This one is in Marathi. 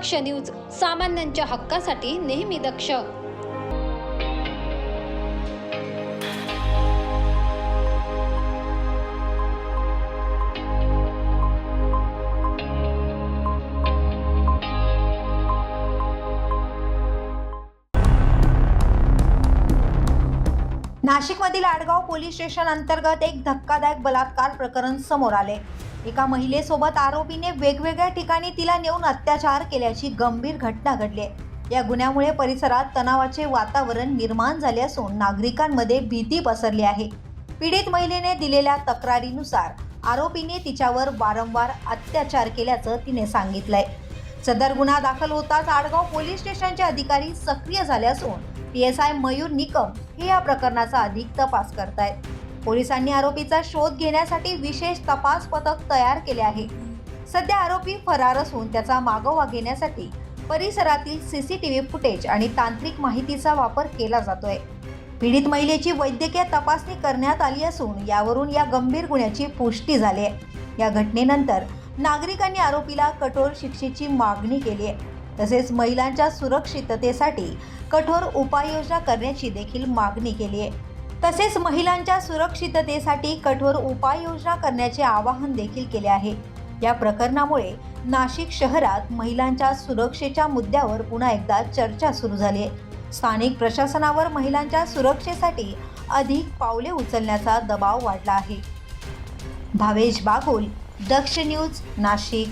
दक्ष न्यूज सामान्यांच्या हक्कासाठी नेहमी दक्ष. नाशिकमधील आडगाव पोलीस स्टेशन अंतर्गत एक धक्कादायक बलात्कार प्रकरण समोर आले. एका महिलेसोबत आरोपीने वेगवेगळ्या ठिकाणी तिला नेऊन अत्याचार केल्याची गंभीर घटना घडली आहे. या गुन्ह्यामुळे परिसरात तणावाचे वातावरण निर्माण झाले असून नागरिकांमध्ये भीती पसरली आहे. पीडित महिलेने दिलेल्या तक्रारीनुसार आरोपीने तिच्यावर वारंवार अत्याचार केल्याचं तिने सांगितलंय. सदर गुन्हा दाखल होताच आडगाव पोलीस स्टेशनचे अधिकारी सक्रिय झाले असून P S I Mayur Nikam हे या प्रकरणाचा अधिक तपास करतायत. पोलिसांनी आरोपीचा शोध घेण्यासाठी विशेष तपास पथक तयार केले आहे. सध्या आरोपी फरार असून त्याचा मागोवा घेण्यासाठी परिसरातील सीसीटीव्ही फुटेज आणि तांत्रिक माहितीचा वापर केला जातोय. पीडित महिलेची वैद्यकीय तपासणी करण्यात आली असून यावरून या गंभीर गुन्ह्याची पुष्टी झाली आहे. या घटनेनंतर नागरिकांनी आरोपीला कठोर शिक्षेची मागणी केली आहे. तसेच महिलांच्या सुरक्षिततेसाठी कठोर उपाययोजना करण्याची देखील मागणी केली आहे. तसेच महिलांच्या सुरक्षिततेसाठी कठोर उपाययोजना करण्याचे आवाहन देखील केले आहे. या प्रकरणामुळे नाशिक शहरात महिलांच्या सुरक्षेच्या मुद्द्यावर पुन्हा एकदा चर्चा सुरू झाली आहे. स्थानिक प्रशासनावर महिलांच्या सुरक्षेसाठी अधिक पावले उचलण्याचा दबाव वाढला आहे. भावेश बागुल दक्ष न्यूज नाशिक.